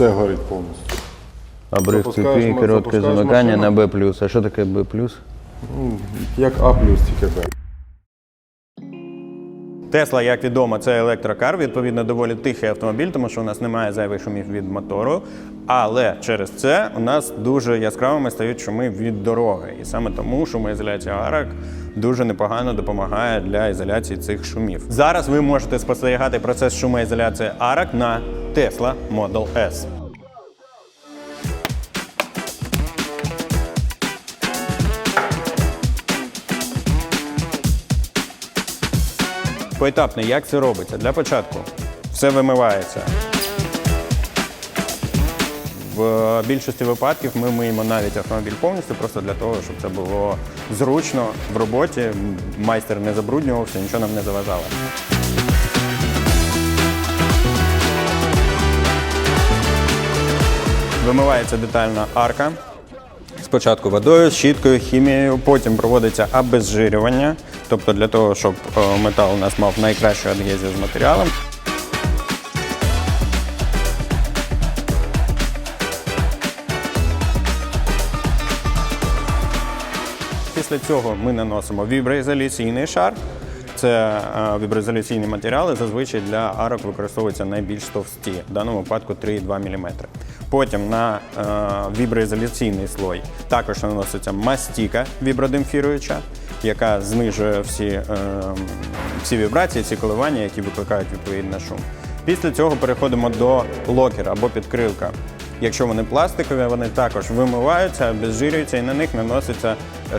Все горить повністю. Обрив Запускаєш запускаєш замикання машину. на B+. А що таке B+. Ну, як А тільки Б. Тесла, як відомо, це електрокар, відповідно, доволі тихий автомобіль, тому що у нас немає зайвих шумів від мотору. Але через це у нас дуже яскравими стають шуми від дороги. І саме тому шумоізоляція арок дуже непогано допомагає для ізоляції цих шумів. Зараз ви можете спостерігати процес шумоізоляції арок на Tesla Model S. Поетапно, як це робиться? Для початку все вимивається. В більшості випадків ми миємо навіть автомобіль повністю, просто для того, щоб це було зручно в роботі. Майстер не забруднювався, нічого нам не заважало. Вимивається детальна арка. Спочатку водою, щіткою, хімією, потім проводиться обезжирювання, тобто для того, щоб е, метал у нас мав найкращу адгезію з матеріалом. Після цього ми наносимо віброізоляційний шар. Це е, віброізоляційні матеріали. Зазвичай для арок використовуються найбільш товсті, в даному випадку 3,2 мм. Потім на е, віброізоляційний слой також наноситься мастіка вібродемпфіруюча, яка знижує всі, е, всі вібрації, ці коливання, які викликають відповідний шум. Після цього переходимо до локера або підкрилка. Якщо вони пластикові, вони також вимиваються, обезжирюються і на них наноситься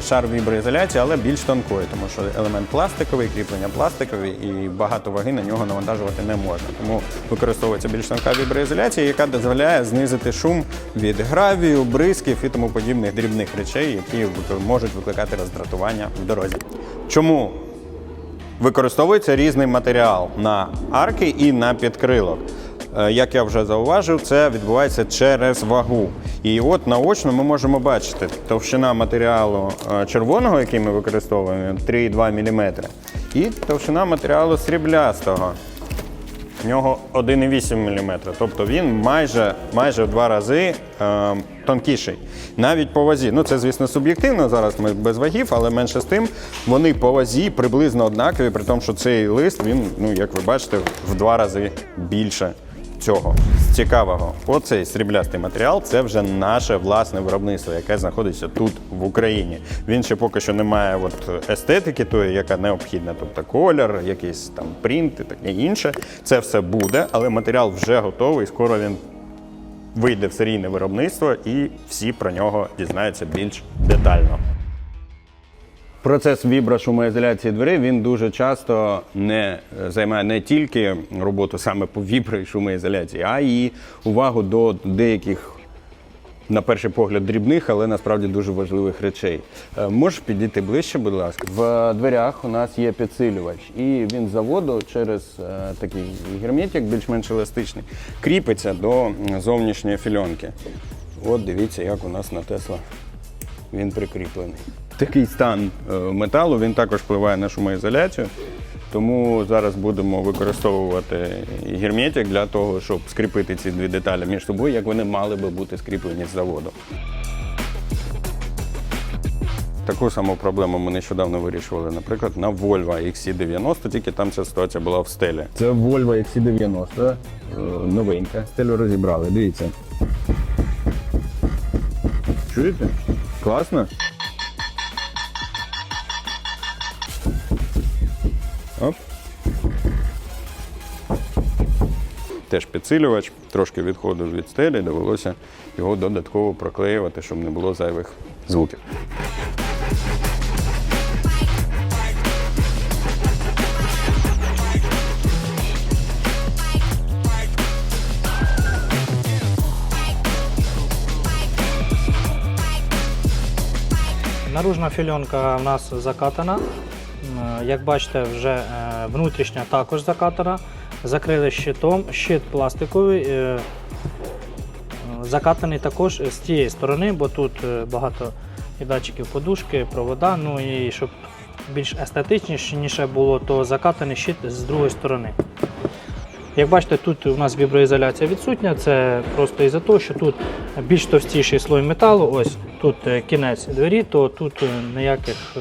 шар віброізоляції, але більш тонкої, тому що елемент пластиковий, кріплення пластикові і багато ваги на нього навантажувати не можна. Тому використовується більш тонка віброізоляція, яка дозволяє знизити шум від гравію, бризків і тому подібних дрібних речей, які можуть викликати роздратування в дорозі. Чому Використовується різний матеріал на арки і на підкрилок. Е, Як я вже зауважив, це відбувається через вагу. І от наочно ми можемо бачити товщина матеріалу е, червоного, який ми використовуємо, 3,2 мм, і товщина матеріалу сріблястого. В нього 1,8 мм, тобто він майже, майже в два рази е, тонкіший. Навіть по вазі. Ну це, звісно, суб'єктивно. Зараз ми без вагів, але менше з тим вони по вазі приблизно однакові, при тому, що цей лист, він, ну як ви бачите, в два рази більше цього. З цікавого, оцей сріблястий матеріал це вже наше власне виробництво, яке знаходиться тут в Україні. Він ще поки що не має от естетики, тої, яка необхідна, тобто колір, якийсь там принт і таке інше. Це все буде, але матеріал вже готовий. Скоро він вийде в серійне виробництво, і всі про нього дізнаються більш детально. Процес віброшумоізоляції дверей він дуже часто не е, займає не тільки роботу саме по вібро і шумоізоляції, а й увагу до деяких, на перший погляд, дрібних, але насправді дуже важливих речей. Е, Можеш підійти ближче, будь ласка. В дверях у нас є підсилювач, і він з заводу через е, такий герметик, більш-менш еластичний, кріпиться до зовнішньої фільонки. От дивіться, як у нас на Тесла він прикріплений. Такий стан е, металу він також впливає на шумоізоляцію. Тому зараз будемо використовувати герметик для того, щоб скріпити ці дві деталі між собою, як вони мали би бути скріплені з заводу. Таку саму проблему ми нещодавно вирішували, наприклад, на Volvo XC90, тільки там ця ситуація була в стелі. Це Volvo XC90, е, новенька. Стелю розібрали, дивіться. Чуєте? Класно? Оп. Теж підсилювач, трошки відходив від стелі, довелося його додатково проклеювати, щоб не було зайвих звуків. Наружна фільонка в нас закатана. М, Як бачите, вже е, внутрішня також закатана. Закрили щитом. Щит пластиковий. е, е, Закатаний також з тієї сторони, бо тут е, багато і датчиків подушки, провода. Ну і щоб більш естетичніше було, то закатаний щит з другої сторони. Як бачите, тут у нас віброізоляція відсутня. Це просто із-за того, що тут більш товстіший слой металу. Ось тут е, кінець двері, то тут е, ніяких е,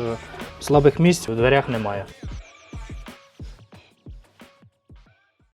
слабих місць у дверях немає.